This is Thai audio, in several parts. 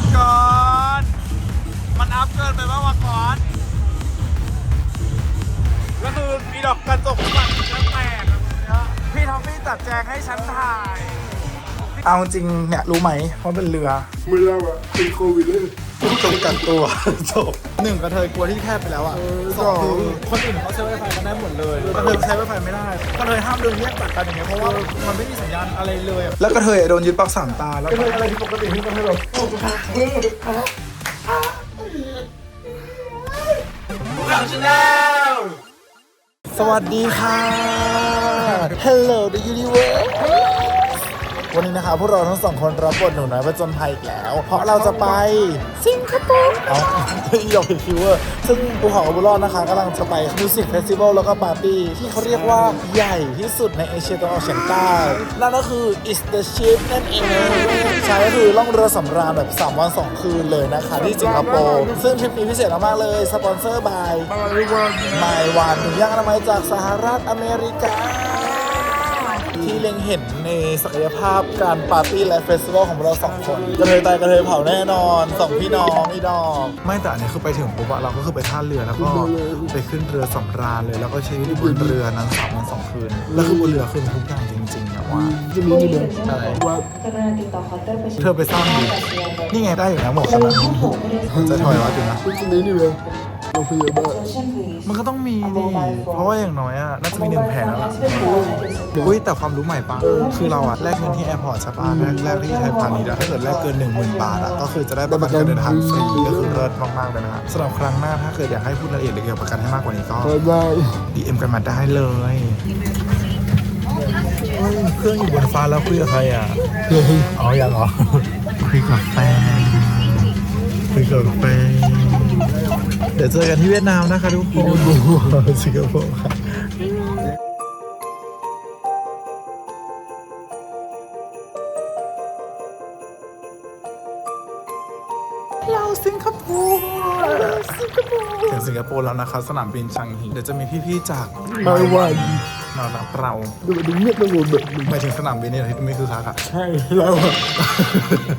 ดก่อน มันอัพเกินไปบ้างวะก่อนก็คือมีดอกกระจกสั่นจะแตกอะเนี่ยพี่ทอมมี่จัดแจงให้ฉันถ่าย เอาจริงเนี่ยรู้ไหมว่าเป็นเรือไม่ได้ว่ะเป็นโควิดเลยจบกันตัวจบหนึ่งกระเทยกลัวที่แคบไปแล้วอะสองคือคนอื่นเขาใช้ไวไฟกันได้หมดเลยกระเทยใช้ไวไฟไม่ได้กระเทยห้ามเดินแยกจากกันอย่างเงี้ยเพราะว่ามันไม่มีสัญญาณอะไรเลยอะแล้วกระเทยโดนยึดปลั๊กสามตาแล้วไม่อะไรที่ปกติที่ต้องให้เราสวัสดีค่ะ Hello the universe วันนี้นะคะพวกเราทั้งสองคนรับบทหนูน้อยประจนภัยอีกแล้ว เพราะเราจะไปสิงคโปร์เอาอีดอกเพคิวเวอร์ซึ่งภูเขาอบุรอดนะคะกำลังจะไปมิวสิกเฟสติวัลแล้วก็ปาร์ตี้ที่เขาเรียกว่าใหญ่ที่สุดในเอเชียตะวันออกเฉียงใต้นั่นก็คือ is the ship นั่นเองใช่ก็คือล่องเรือสำราญแบบ 3 วัน 2 คืนเลยนะคะที่สิงคโปร์ซึ่งทริปนี้พิเศษมากๆเลย สปอนเซอร์บายอะไรวันไมวันถุงยางอนามัยจากสหรัฐอเมริกา ที่เล็งเห็นในศักยภาพการปาร์ตี้และเฟสติวัลของเราสองคนกระเทยตายกระเทยเผาแน่นอนสองพี่น้องอีดอกไม่แต่อันนี้คือไปถึงปุ๊บอะเราก็คือไปท่าเรือแล้วก็ไปขึ้นเรือสำราญเลยแล้วก็ใช้ชีวิตบนเรือนั้นสามวันสองคืนแล้วคือบนเรือคือทุกอย่างจริงๆอะว่าจะมีนี่เดียวอะไรว่ากรุณาติดต่อเคาน์เตอร์ประชาเธอไปสร้างดินี่ไงได้อยู่นะหมวกขนาดนี้จะถอยวัดอยู่นะ จะมีนี่เดียวโรงพยาบาลมันก็ต้องมีดิเพราะว่าอย่างน้อยอะน่าจะมีหนึ่งแผงแล้วล่ะอุ้ยแต่ความรู้ใหม่ปะคือเราอะแลกเงินที่แอร์พอร์ตใช่ปะแลกแลกที่ไทยพาณิชย์อะถ้าเกิดแลกเกิน1 0,000บาทอะก็คือจะได้ประกันการเดินทางฟรีก็คือเลิศมากๆเลยนะฮะสำหรับครั้งหน้าถ้าเกิดอยากให้พูดรายละเอียดเกี่ยวกับประกันให้มากกว่านี้ก็บายบาย DM กันมาได้เลยเฮ้ยเครื่องอยู่บนฟ้าแล้วคุยกับใครอะอ๋อยังเหรอคุยกับแฟนคุยกับแฟน เดี๋ยวเจอกันที่เวียดนามนะคะทุกคนสิงคโปร์ค่ะเราสิงคโปร์สิงคโปร์ถึงสิงคโปร์แล้วนะคะ สนามบินชังฮีเดี๋ยวจะมีพี่ๆจากบายวัน มารับเราดูดูเงียบไปหมดแบบนี้หมายถึงสนามบินเนี่ยที่ไม่คือคักอะใช่แล้วอะ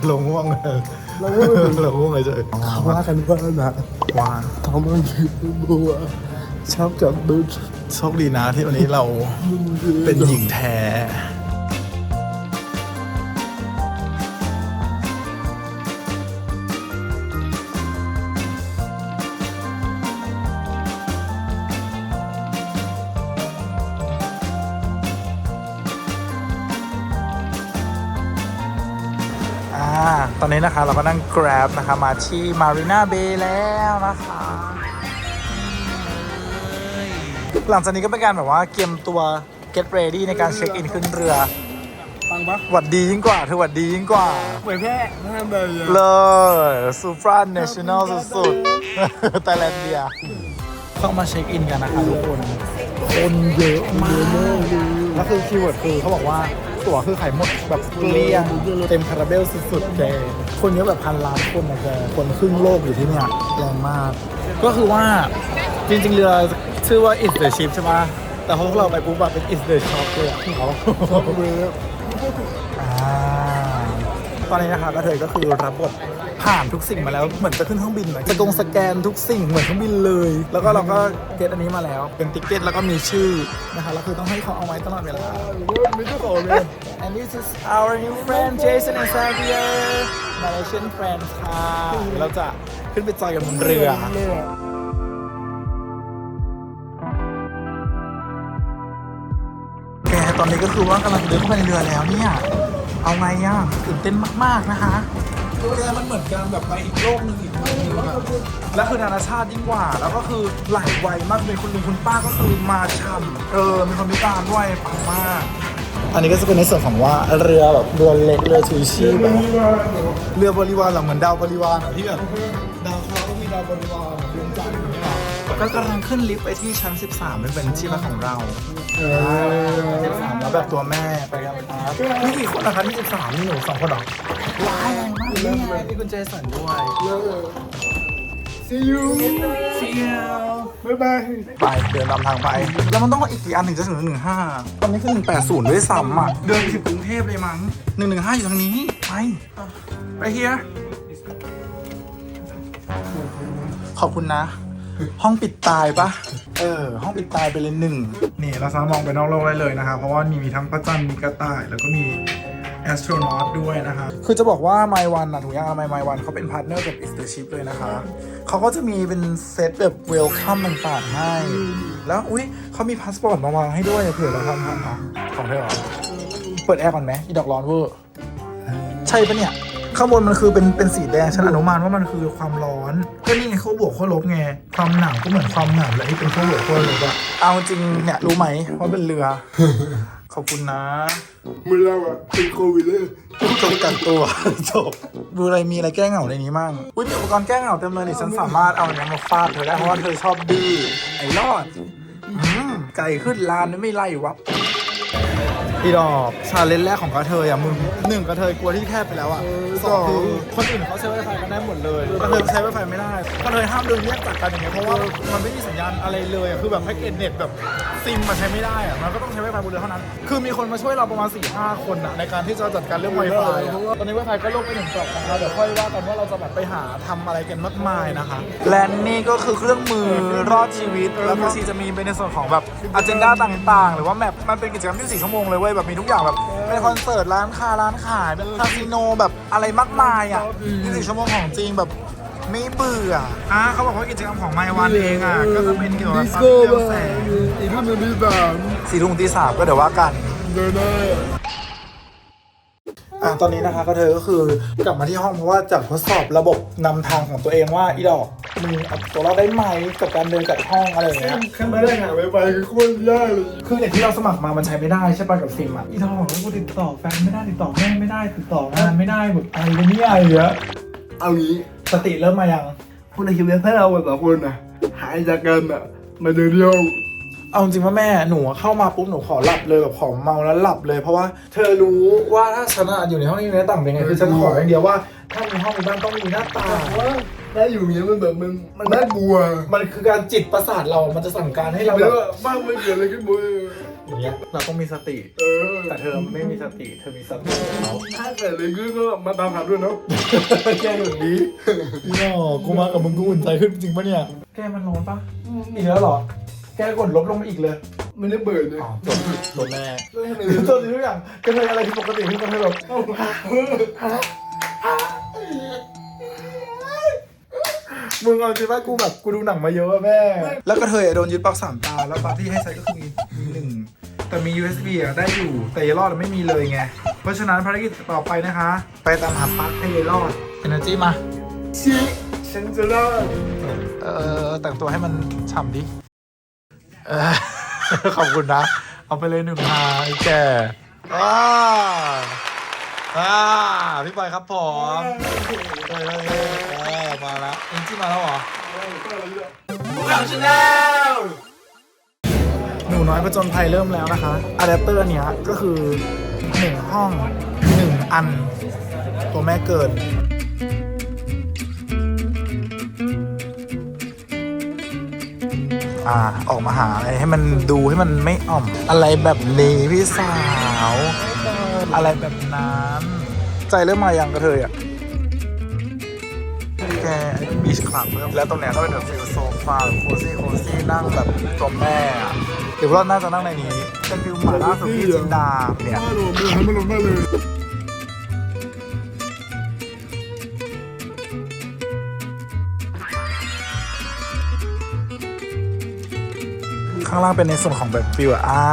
ลงง่วงเลยเราไม่รู้ลงง่วงเลยเจอเขาว่ากันว่านะว่าทอมมันคือบัวชอบจับดูโชคดีนะที่วันนี้เราเป็นหญิงแท้ นนี้นะคะ เราก็นั่ง Grab นะคะมาที่ Marina Bay แล้วนะคะ หลังจากนี้ก็เป็นการแบบว่าเตรียมตัว get ready ในการเช็คอินขึ้นเรือฟังปะหวัดดียิ่งกว่าเธอหวัดดียิ่งกว่าเหมือนแค่ห้ามเลยอะเลยซูปราเนชั่นแนลสุดๆไทยแลนด์เดียเข้ามาเช็คอินกันนะคะทุกคนคนเยอะมากแล้วคือคีย์เวิร์ดคือเขาบอกว่า ตั๋วคือขายหมดแบบเกลี้ยงเต็มคาราเบลสุดๆแกคนเยอะแบบพันล้านคนนะแกคนครึ่งโลกอยู่ที่เนี่ยแรงมาก ก็คือว่าจริงๆเรือชื่อว่า It's the Ship ใช่ปะแต่พอพวกเราไปปุ๊บแบบเป็น It's the Shop เลยอะเขาอ่าตอนนี้นะคะกระเทยก็คือรับบท ผ่านทุกสิ่งมาแล้วเหมือนจะขึ้นเครื่องบินเลยสกงสแกนทุกสิ่งเหมือนเครื่องบินเลย แล้วก็เราก็เก็ตอันนี้มาแล้ว เป็นติ๊กเก็ตแล้วก็มีชื่อนะคะแล้วคือต้องให้เขาเอาไว้ตลอดเวลาไม่ต้องขอเลย and this is our new friend Jason and Xavier Malaysian friends ค่ะเดี๋ยวเราจะขึ้นไปจอยกันบนเรือ แกตอนนี้ก็คือว่ากำลังเดินเข้าไปในเรือแล้วเนี่ย เอาไงอะตื่นเต้นมาก ๆ นะคะ แกมันเหมือนการแบบไปอีกโลกหนึ่งอีกโลกหนึงอะและคือนานาชาติยิ่งกว่า แล้วก็คือไหลไวมากเป็นคุณลุงคุณป้าก็คือมาช่ำเออมีคนพิการด้วยปังมากอันนี้ก็จะเป็นในส่วนของว่าเรือแบบเรือเล็กเรือชูชีพแบบเรือบริวารเหรอเหมือนดาวบริวารอะที่แบบดาวเคราะห์ก็มีดาวบริวารดวงจันทร์อย่างเงี้ย ก็กำลังขึ้นลิฟต์ไปที่ชั้น 13เป็นที่พักของเรา13แล้วแบบตัวแม่ไปกันครับนี่กี่คนนะคะที่13นี่หนูสองคนเหรอว้ายแรงมากนี่ไงมีคุณเจสันด้วย See you See you บ๊ายบายไปเดินตามทางไป แล้วมันต้องอีกกี่อันถึงจะถึงหนึ่งห้าตอนนี้คือหนึ่งแปดศูนย์ด้วยซ้ำอะ เดินถึงกรุงเทพเลยมั้งหนึ่งหนึ่งห้าอยู่ทางนี้ ไปไปเฮียขอบคุณนะ ห้องปิดตายปะเออ ห้องปิดตายไปเลยหนึ่งนี่เราสามารถมองไปนอกโลกได้เลยนะครับ เพราะว่ามีมีทั้งพระจันทร์มีกระต่าย แล้วก็มีแอสโทรนอตด้วยนะครับคือจะบอกว่า My One อะถุงยางอนามัย My One เขาเป็นพาร์ทเนอร์กับ Is the Ship เลยนะคะ เขาก็จะมีเป็นเซตแบบเวลคัมต่างๆให้ แล้วอุ้ยเขามีพาสปอร์ตมาวางให้ด้วยเผื่อเราทำทำอะของเธอเหรอเปิดแอร์ก่อนไหมอีดอกร้อนเวอร์ ใช่ปะเนี่ย ข้างบนมันคือเป็นเป็นสีแดงฉันอนุมานว่ามันคือความร้อนก็นี่ไงขั้วบวกขั้วลบไงความหนาวก็เหมือนความหนาวแหละที่เป็นขั้วบวกขั้วลบอะเอาจริงเนี่ยรู้ไหมว่าเป็นเรือ ขอบคุณนะไม่เล่าอะเป็นโควิดเลยจบกันตัวจบดูอะไรมีอะไรแก้เหงาในนี้มั่งอุ้ยมีอุปกรณ์แก้เหงาเต็มเลยนี่ฉันสามารถเอาอันนี้มาฟาดเธอได้เพราะว่าเธอชอบดื้อไอ้รอดอืมไก่ขึ้นลานไม่ไล่วับ อีดอกชาเลนจ์แรกของกระเทยอะมึงหนึ่งกระเทยกลัวที่แคบไปแล้วอะสองคือคนอื่นเขาใช้ไวไฟกันได้หมดเลยกระเทยใช้ไวไฟไม่ได้กระเทยห้ามเดินแยกจากกันอย่างเงี้ยเพราะว่ามันไม่มีสัญญาณอะไรเลยอะคือแบบแพ็กเกจเน็ตแบบซิมมาใช้ไม่ได้อะมันก็ต้องใช้ไวไฟบนเรือเท่านั้น คือมีคนมาช่วยเราประมาณ4ี่ห้าคนอะในการที่จะจัดการเรื่องไวไฟอะตอนนี้ไวไฟก็ลงไปหนึ่งกล่องนะคะเดี๋ยวค่อยว่ากันว่าเราจะแบบไปหาทำอะไรกันมากมายนะคะแลนนี่ก็คือเครื่องมือรอดชีวิตแล้วก็ชีจะมีเป็นในส่วนของแบบอ g e n d a ต่างๆ หรือว่าแมปมันเป็นกิจกรรมที่4ชั่วโมงเลยเว้ยแบบมีทุกอย่างแบบเป็นคอนเสิร์ตร้านค้าร้านขายเป็นคาสิโนแบบอะไรมากมายอะ24ชั่วโมงของจริงแบบไม่เบื่ออะเขาบอกว่ากิจกรรมของไมวันเองอะก็จะเป็นเกี่ยวกับดิสปั๊โก้เรืองบ้าแสงอีกรุ่นหนึงที่สามสี่ทุ่มตีสามก็เดี๋ยวว่ากันเดินได้อะตอนนี้นะคะก็เธอก็คือกลับมาที่ห้องเพราะว่าจากทดสอบระบบนำทางของตัวเองว่าอีดอก มึงเอาตัวเราได้ไหมกับการเดินจากห้องอะไรอย่างเงี้ยขึ้นไม่ได้หาไวไฟคือโคตรยากเลยคือเน็ตที่เราสมัครมา มันใช้ไม่ได้ใช่ป่ะกับซิมอะ อีดอกแล้วกูติดต่อแฟนไม่ได้ติดต่อแม่ไม่ได้ติดต่องานไม่ได้แบบอะไรวะเนี่ยอะไรเงี้ยเอางี้สติเริ่มมายังพวกในชีวิตถ้าเราสองคนน่ะหายจากกันอะมาเดินเที่ยวเอาจริงว่าแม่หนูอะเข้ามาปุ๊บหนูขอหลับเลยแบบขอเมาแล้วหลับเลยเพราะว่าเธอรู้ว่าถ้าฉันอะอยู่ในห้องนี้ในต่างเป็นไงคือฉันขออย่างเดียวว่าถ้ามีห้องมีบ้านต้องมีหน้าต่างว่า ได้อยู่อย่างเงี้ยมันแบบมันมันน่ากลัวมันคือการจิตประสาทเรา มันจะสั่งการให้เราแล้แบวบบ้างไม่เกิดอะไรขึ้นบนอย่างเงี้ย เราต้องมีสติ เออแต่เธอไม่มีสติ เธอมีสติเขาถ้าเกิดอะไรขึ้นก็มาตามหาด้วยเนาะแกแบบนี้พี่น้อกูมากับมึงกูอุ่นใจขึ้นจริงปะเนี่ย แกมันร้อนปะอีกแล้วเหรอ แกกดลบลงมาอีกเลยไม่ได้เบิดเลยอ๋อจบจบแน่ก็ให้เลยจบทุกอย่างก็เลยอะไรที่ปกติขึ้นก็เลยแบบ มึงเอาจริงป่ะกูแบบกูดูหนังมาเยอะอะแม่ แล้วก็เธอโดนยึดปลั๊กสามตา แล้วปลั๊กที่ให้ใช้ก็คือมีมีหนึ่ง แต่มี USB อะได้อยู่ แต่ยายรอดอะไม่มีเลยไง เพราะฉะนั้นภารกิจต่อไปนะคะ ไปตามหาปลั๊กให้ยายรอด Energy มา ชิฉันจะรอดเออแต่งตัวให้มันฉ่ำดิเออ ขอบคุณนะ เอาไปเลยหนึ่งพาไอ้แก่อ้าอ่าพี่บอยครับผม เฮ้ยเฮ้ยเฮ้ยเออ มาแล้วเอ็นจี้มาแล้วเหรอหนูน้อยประจนภัยเริ่มแล้วนะคะอะแดปเตอร์เนี้ยก็คือหนึ่งห้องหนึ่งอัน ตัวแม่เกินอ่าออกมาหาอะไรให้มันดูให้มันไม่อ่อม อะไรแบบนี้พี่สาว อะไรแบบนั้น ใจเริ่มมายังกระเทยอะ บีชคลับแล้วตรงเนี้ยก็เป็นแบบฟิลโซฟาโคซี่โคซี่นั่งแบบตัวแม่อะหรือว่าน่าจะนั่งในนี้เป็นฟิลหมาล่าสุกี้จินดาเนี่ยมาลงเลยให้มันลงมาเลยข้างล่างเป็นในส่วนของแบบฟิลอ่า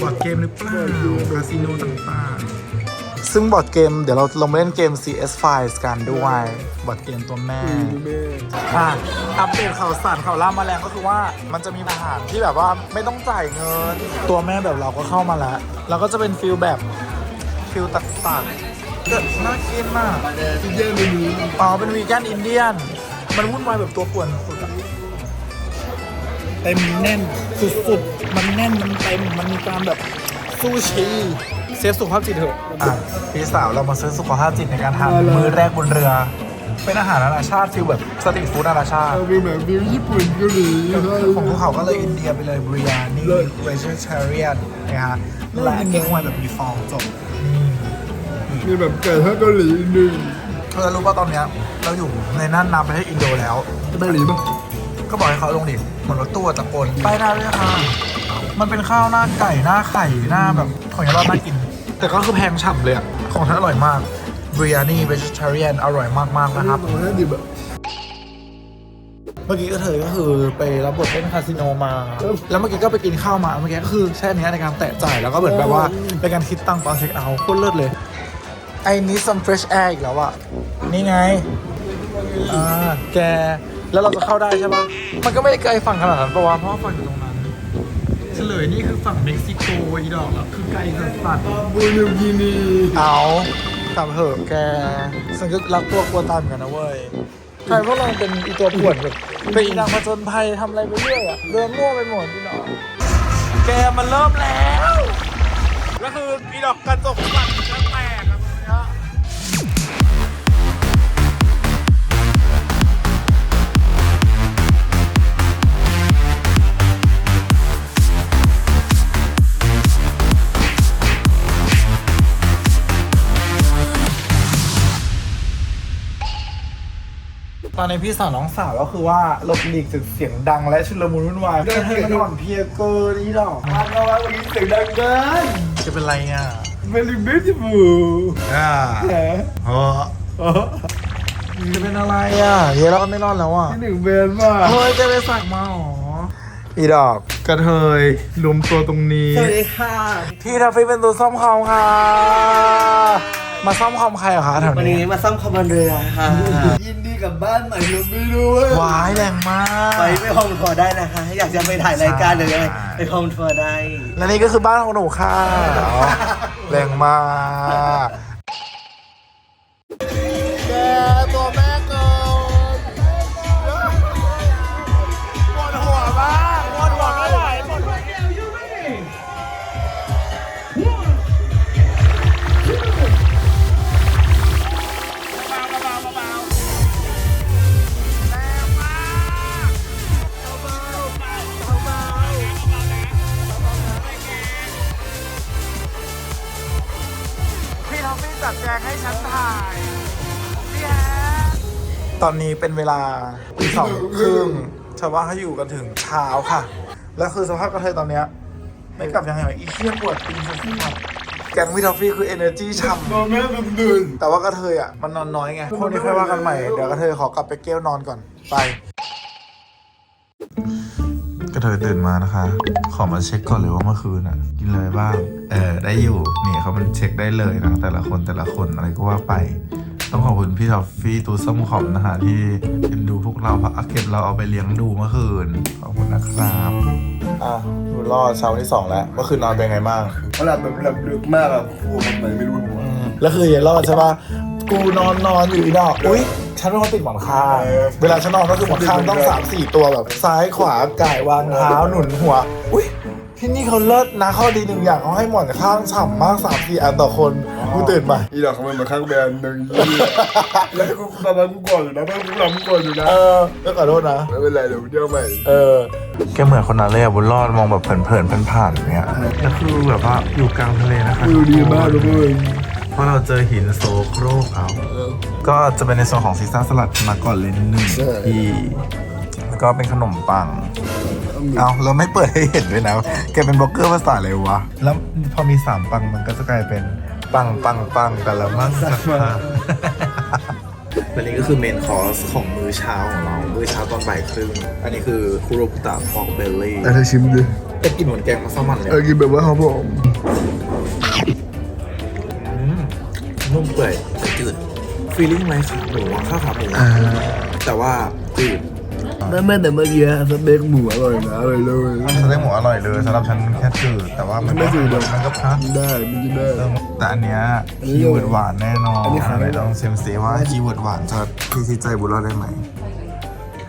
บอร์ดเกมหรือเปล่าคาสิโนต่างๆ ซึ่งบอร์ดเกมเดี๋ยวเราลงมาเล่นเกม CS Files กันด้วย บอร์ดเกมตัวแม่แม่อะอัปเดตข่าวสารข่าวล่ามาแรงก็คือว่ามันจะมีอาหารที่แบบว่าไม่ต้องจ่ายเงิน ตัวแม่แบบเราก็เข้ามาแล้ว แล้วก็จะเป็นฟิลแบบฟิลต่างๆเกิดน่ากินมากที่แย่ไม่มีอ๋อเป็นวีแกนอินเดียน มันวุ่นวายแบบตัวป่วนสุดอะเต็มแน่นสุดๆ มันแน่นมันเต็มมันมีการแบบสู้ชี เซฟสุขภาพจิตเถอะ อะพี่สาวเรามาซื้อสุขภาพจิตในการทานมื้อแรกบนเรือ เป็นอาหารนานาชาติฟิลแบบสตรีทฟู้ดนานาชาติเอาเป็นแบบวิวญี่ปุ่นเกาหลีใช่ของพวกเขาก็เลยอินเดียไปเลยบริยานี่เวจเทเรียนนะฮะและเก๊กฮวยแบบมีฟองจบมีแบบไก่ทอดเกาหลีหนึ่งเธอรู้ป่ะตอนเนี้ยเราอยู่ในน่านน้ำประเทศอินโดแล้วได้หรือเปล่าก็บอกให้เขาลงดิเหมือนรถตู้อะตะโกนไปหน้าด้วยค่ะ มันเป็นข้าวหน้าไก่หน้าไข่หน้าแบบของยาลอดน่ากิน แต่ก็คือแพงฉ่ำเลยอะของฉันอร่อยมากบริยานี่ vegetarian อร่อยมาก ๆ นะครับบอกได้ดิแบบเมื่อกี้ก็เธอก็คือไปรับบทเล่นคาสิโนมา แล้วเมื่อกี้ก็ไปกินข้าวมาเมื่อกี้ก็คือใช้อันเนี้ยในการแตะจ่ายแล้วก็เหมือนแบบว่าเป็นการคิดตังค์ตอนเช็คเอาท์โคตรเลิศเลย ไอ้นี้ some fresh air อีกแล้วอะนี่ไง อ่า แก แล้วเราจะเข้าได้ใช่ปะมันก็ไม่ได้ไกลฝั่งขนาดนั้นปะวะเพราะว่าฝั่งอยู่ตรงนั้นเฉลยนี่คือฝั่งเม็กซิโกอีดอกอะคือไกลสัสสัสบูนิวกินีเอากลับเหอะแกฉันก็รักตัวกลัวตามเหมือนกันนะเว้ยใช่เพราะเราเป็นอีตัวป่วนแบบเป็นอีนางผจญภัยทำอะไรไปเรื่อยอะเดินมั่วไปหมดอีดอกแกมันเริ่มแล้ว แล้วคืออีดอกกระจกฝั่ง ตอนนี้พี่สาวน้องสาวก็คือว่าหลบหลีกจากเสียงดังและชุลมุนวุ่นวายเดินเมันอ่อนเพลียเกินอีดอกมาเอาไว้วันนี้เสียงดังเกินจะเป็นไรอะ very beautiful อ่าแหมโอ้จะเป็นอะไรอะเย้เราก็ไม่รอดแล้วอะที่หนึ่งเบนมากเฮ้ยจะไปสักมาหรอ อีดอกกระเทยรวมตัวตรงนี้ สวัสดีค่ะพี่ทัฟฟี่เป็นตัวซ่อมคอมค่ะ มาซ่อมคอมใครเหรอคะแถววันนี้นี้มาซ่อมคอมบนเรือค่ะ ยินดีกับบ้านใหม่เราไม่รู้เว้ยวายแรงมาก ไปไปโฮมทัวร์ได้นะคะ อยากจะไปถ่ายรายการหรืออะไรไปโฮมทัวร์ได้ และนี่ก็คือบ้านของหนูค่ะ แรงมากแก ท็อฟฟี่จัดแจงให้ฉันถ่ายพี่แฮตอนนี้เป็นเวลาตีสองครึ่งชาวบ้านเขาอยู่กันถึงเช้าค่ะ แล้วคือสภาพกระเทยตอนเนี้ยไม่กลับยังไงวะอีเทียปวดตีนสุดๆแกงพี่ท็อฟฟี่คือ energy ช่ำ นอนแม่ดึงดื่นแต่ว่ากระเทยอะ มันนอนน้อยไงพวกนี้ค่อยว่ากันใหม่ เดี๋ยวกระเทยขอกลับไปเกี้ยวนอนก่อน ไปก ระเทยตื่นมานะคะ ขอมาเช็คก่อนเลยว่าเมื่อคืนอะ กินอะไรบ้าง เออได้อยู่นี่เขามันเช็คได้เลยนะ แต่ละคนแต่ละคนอะไรก็ว่าไป ต้องขอบคุณพี่ทอฟฟี่ตูส้มขอมนะฮะที่เอ็นดูพวกเราพักเก็บเราเอาไปเลี้ยงดูเมื่อคืนขอบคุณนะครับอะดูรอดเช้าที่สองแล้วเมื่อคืนนอนเป็นไงบ้างเขาหลับแบบหลับลึกมากอะโอ้โหมันไหนไม่รู้หัวแล้วคืออย่ารอดใช่ปะกูนอนนอนอยู่อีดอกอุ้ย ฉันเป็นคนติดหมอนข้างเออเวลาฉันนอนก็คือหมอนข้างต้องสามสี่ตัวแบบ ซ้ายขวาก่ายวางเท้าหนุนหัว อุ้ยที่นี่เขาเลิศนะข้อดีหนึ่งอย่างเขาให้หมอนข้างฉ่ำมากสามสี่อันต่อคนกูตื่นมาอีดอกเขามันมาข้างแบรนด์หนึ่งยี่แล้วกูตอนนั้นกูก่อนอยู่นะตอนกูหลับกูก่อนอยู่นะเออก็ขอโทษนะไม่เป็นไรเดี๋ยวเดี๋ยวใหม่เออแกเหมือนคนนั้นเลยอะบุญรอดมองแบบเพลินๆผ่านๆเนี้ยแล้วคือแบบว่าอยู่กลางทะเลนะคะดูดีมากทุกคน เพราะเราเจอหินโซโครกเอา ก็จะเป็นในส่วนของซีซ่าสลัดมาก่อนเลยหนึ่งที่แล้วก็เป็นขนมปัง เอาเราไม่เปิดให้เห็นด้วยนะ แกเป็นบล็อกเกอร์ภาษาอะไรวะ แล้วพอมีสามปังมันก็จะกลายเป็นปังปังปังกันแล้วมั้งสักพักวันนี้ก็คือเมนคอร์สของมื้อเช้าของเรา มื้อเช้าตอนบ่ายครึ่ง อันนี้คือคุโรบุตะพอกเบลลี่แต่ถ้าชิมดิแต่กลินเหมือนแกงมัสมั่นเลยเออกินแบบว่าเขาบอกอืม นุ่มเปื่อยแต่จืดฟีลลิ่งไรขาหมูอะข้าวขาหมูอะแต่ว่าจืดแม่แม่แต่เมื่อกี้สเต็กหมูอร่อยนะอร่อยเลยสเต็กหมูอร่อยเลยสำหรับฉันแค่จืดแต่ว่ามันไม่จืดมันก็พักได้มันจะได้แต่อันเนี้ยอันนี้คีย์เวิร์ดหวานแน่นอนอันนี้ขายไหนลองเซมซีว่าคีย์เวิร์ดหวานจะพิชิตใจบุญรอดได้ไหม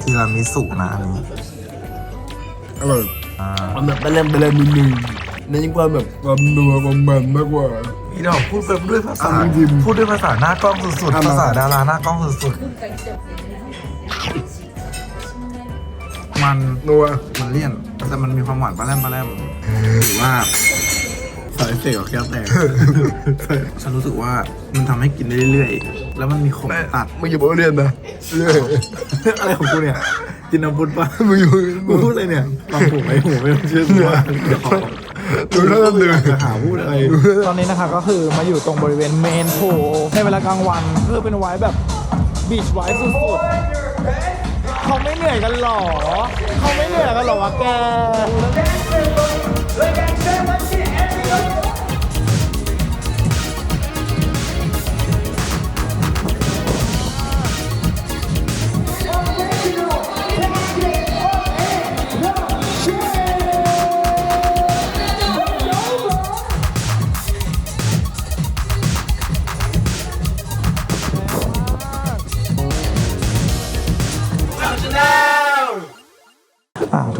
ทีรามิสุนะอันนี้อร่อยอ่ามันแบบไปเล่นไปเล่นนิดนึงในยิ่งความแบบความนัวความมันมากกว่า อีดอกพูดแบบด้วยภาษาอะจริงๆพูดด้วยภาษาหน้ากล้องสุดทำๆไมภาษาดาราหน้ากล้องสุดๆมันนัวมันเลี่ยน แต่มันมีความหวานปลาแรมปลาแรมหรือว่าไฟสายเสกกับแก้วแตกฉันรู้สึกว่ามันทำให้กินได้เรื่อยๆ แล้วมันมีขมตัด มึงอยู่บนเรียนนะเรื่อยอะไรของกูเนี่ย กินน้ำพุปะมึงอยู่กูพูดอะไรเนี่ยลองผูกไว้หูไม่ต้องเชื่อกูว่าดูท่าทา งเดินจะหาพูดอะไรตอนนี้นะคะก็คือมาอยู่ตรงบริเวณเมนโพในเวลากลางวันคือเป็นไว้แบบบีชไว้สุดๆเขาไม่เหนื่อยกันหรอ เขาไม่เหนื่อยกันหรอวะแก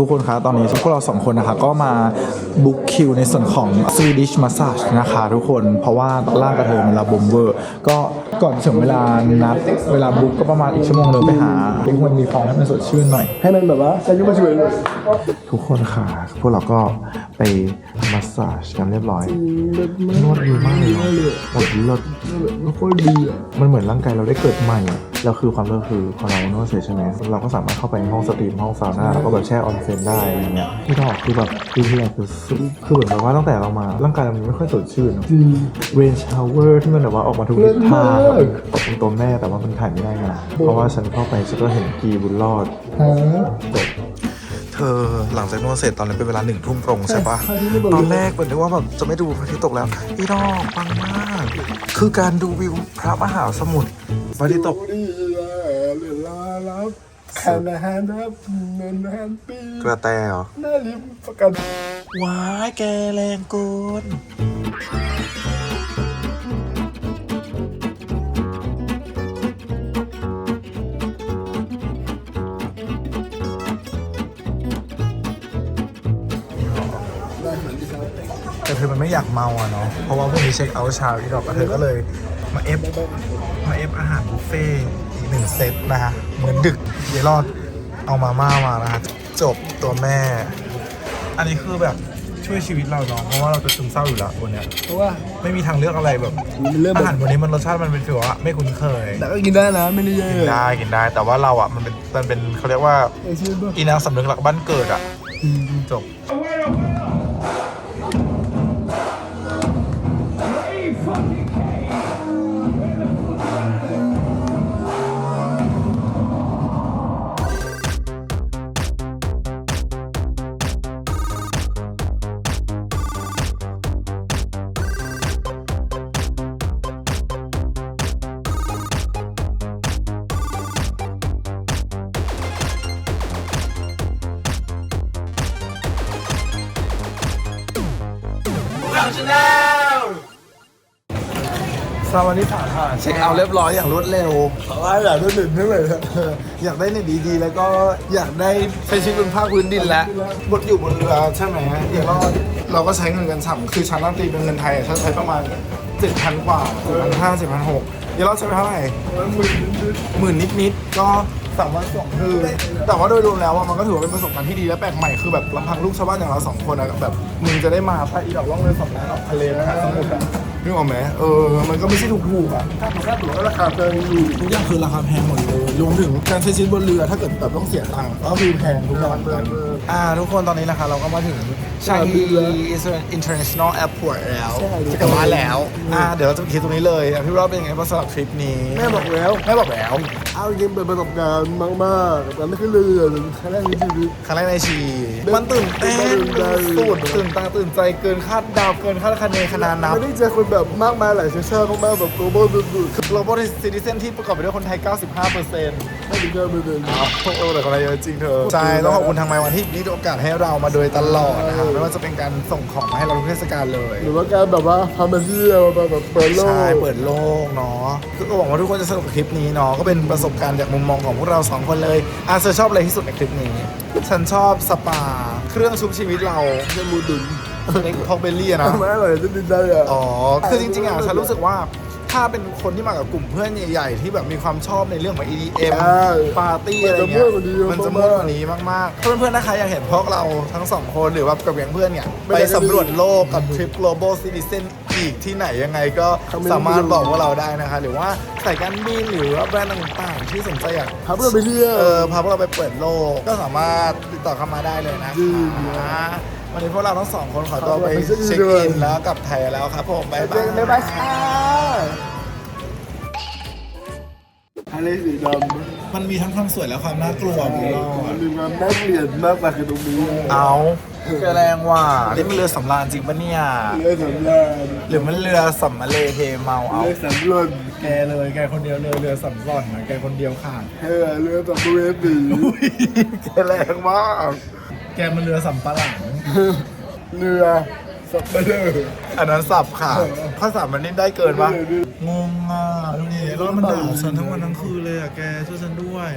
ทุกคนคะตอนนี้พวกเราสองคนนะคะก็มาบุ๊กคิวในส่วนของ Swedish Massage นะคะทุกคนเพราะว่าล่างกระเทยมันระบมเวอร์ก็ก่อนถึงเวลานัดเวลาบุ๊กก็ประมาณอีกชั่วโมงหนึงไปหาเด็กมันมีฟองให้มันสดชื่นหน่อย ให้มันแบบว่าอายุมาช่วยเลยทุกคนค่ะ พวกเราก็ไปมัสซาจกันเรียบร้อยนวดดีมากเลยเนาะหมดเลิศมันโคตรดีอะมันเหมือนร่างกายเราได้เกิดใหม่อะ แล้วคือความเลิศคือพอเรานวดเสร็จใช่ไหมเราก็สามารถเข้าไปห้องสตรีมห้องซาวน่าแล้วก็แบบแช่ออนเซ็นได้อะไรเงี้ยที่ดอกคือแบบคือที่แรกคือสุดคือเหมือนแบบว่าตั้งแต่เรามา ร่างกายเรามันไม่ค่อยสดชื่นเรนชาวเวอร์ที่มันแบบว่าออกมาทุกทิศทางตกตรงตัวแม่แต่ว่ามันถ่ายไม่ได้ไงเพราะว่าฉันเข้าไปฉันก็เห็นกีบุญรอดฮะเธอหลังจากนวดเสร็จตอนนี้เป็นเวลาหนึ่งทุ่มตรงใช่ปะตอนแรกเหมือนนึกว่าแบบจะไม่ดูพระอาทิตย์ตกแล้วอีดอกปังมาก คือการดูวิวพระมหาสมุทรพระอาทิตย์ตกดีละเรือลาลับคันอาหารรับเงินอาหารปีกระแตเหรอหน้าลิมประกันว้ายแกแรงเกิน อมันไม่อยากเมาอะเนาะ เพราะว่าพรุ่งนี้เช็คเอาท์เช้าอีดอกกับเธอก็เลยมาเอฟมาเอฟอาหารบุฟเฟ่ต์อีกหนึ่งเซตนะฮะ เหมือนดึกเยรอดเอามาม่ามานะฮะ จบตัวแม่ อันนี้คือแบบช่วยชีวิตเราเนาะ เพราะว่าเราจะซึมเศร้าอยู่แล้ววันเนี้ยเพราะว่าไม่มีทางเลือกอะไรแบบมันเริ่มอาแบหารบวันนี้มันรสชาติมันเป็นฟีลว่าไม่คุ้นเคย แต่ก็กินได้นะไม่ได้แย่กินได้กินได้ แต่ว่าเราอะมันเป็นมันเป็นเขาเรียกว่าไอ้ชื่อป่ะอีนางสำนึกหลักบ้านเกิดอะจบ เช็คเอาท์เรียบร้อยอย่างรวดเร็วเพราะว่าอยากได้หนึ่งนี่เลยอยากได้ในดีๆ แล้วก็อยากได้ใช้ชีวิตบนภาคพื้นดินแล้วบดอยู่บนเรือใช่ไหมเดี๋ยวเราเราก็ใช้เงินกันฉ่ำคือชั้นราตรีเป็นเงินไทยอะฉันใช้ประมาณเจ็ดพันกว่าเจ็ดพันห้าเจ็ดพันหกเดี๋ยวเราใช้ไปเท่าไหร่หมื่นนิดๆก็สามวันสองคืนแต่ว่าโดยรวมแล้วอะมันก็ถือว่าเป็นประสบการณ์ที่ดีและแปลกใหม่คือแบบลำพังลูกชาวบ้านอย่างเราสองคนอะแบบมึงจะได้มาไปอีดอกล่องเรือสองน้ำออกทะเลนะฮะสมุทรอะ นึกออกไหมเออ มันก็ไม่ใช่ถูกๆอะถ้าผมค่าตั๋วก็ราคาแพงอยู่ทุกอย่างคือราคาแพงหมดเลย รวมถึงการใช้ชีวิตบนเรือถ้าเกิดแบบต้องเสียตังค์ก็คือแพงทุกอย่างเหมือนกันอ่า ทุกคนตอนนี้นะคะเราก็มาถึง ชาฮี international airport แล้วจะกลับบ้านแล้วอ่าเดี๋ยวเราจะไปที่ตรงนี้เลยอะพี่รอบเป็นยังไงบ้างสำหรับทริปนี้แม่บอกแล้ว แม่บอกแล้วเอาจริงเป็นประสบการณ์มากๆแต่ไม่ขึ้นเรือหรือครั้งแรกในชีวิต ครั้งแรกในชีวิตมันตื่นเต้นตื่นใจสุดตื่นตาตื่นใจเกินคาดเดาเกินคาดคะเนขนาดนับ ไม่ได้เจอคนแบบมากมายหลายเชื้อชาติมากๆแบบ global สุด global citizen ที่ประกอบไปด้วยคนไทย 95เปอร์เซ็นต์ ๆไม่ถึงจะเป็นโอ้โหแต่คนไทยเยอะจริงเธอ ใช่ ต้องขอบคุณทางไมวันที่นี่โอกาสให้เรามาโดยตลอดนะครับไม่ว่าจะเป็นการส่งของมาให้เราทุกเทศกาลเลยหรือว่าการแบบว่าพามาเที่ยวมาแบบเปิดโลกใช่เปิดโลกเนาะคือก็หวังว่าทุกคนจะสนุกกับคลิปนี้เนาะก็เป็นประสบการณ์จากมุมมองของพวกเราสองคนเลยอาเธอชอบอะไรที่สุดในคลิปนี้ ฉันชอบสปา เครื่องชุบชีวิตเราแค่มูดุนในพอกเบลลี่อะนะไม่อร่อยจะดินได้อะอ๋อคือจริงๆอะฉันรู้สึกว่า ถ้าเป็นคนที่มากับกลุ่มเพื่อนใหญ่ๆ ที่แบบมีความชอบในเรื่องของ EDM ใช่ปาร์ตี้อะไรเงี้ยมันจะม่วนกว่านี้มากๆเพื่อนๆนะคะอยากเห็นพวกเราทั้งสองคนหรือว่ากับแก๊งเพื่อนเนี่ยไปสำรวจโลกกับทริป global citizen อีกที่ไหนยังไงก็สามารถบอกพวกเราได้นะคะ หรือว่าสายการบินหรือว่าแบรนด์ต่างๆ ที่สนใจอยากพาเพื่อนไปเที่ยว เออพาพวกเราไปเปิดโลกก็สามารถติดต่อเข้ามาได้เลยนะดีคะวันนี้พวกเราทั้งสองคนขอตัวไปขอตัวไปเช็คอินเช็คด้วยอินแล้วกลับไทยแล้วครับผมบ๊ายบายบ๊ายบายค่ะ อะไรสีดำมันมีทั้งความสวยและความน่ากลัวบุญรอมันดมีความน่าเกลียดมากกว่าคือตรงนี้เอาเรือแรงว่ะนี่มันเรือสำราญจริงปะเนี่ย เรือสำราญหรือมันเรือสำมะเลเทเมาเอา เรือสำรวจแกเลยแกคนเดียวเลยเรือสำร่อนนะแกคนเดียวขาดเฮ้ยเรือสำเวสีแกแรงมาก แกมันเรือสำปะหลังเรือ สับเปลืออันนั้นสับค่ะภาษามันนี่ได้เกินปะเออดิงงอะดูดิแล้วมันด่าฉันทั้งวันทั้งคืนเลยอะแกช่วยฉันด้วย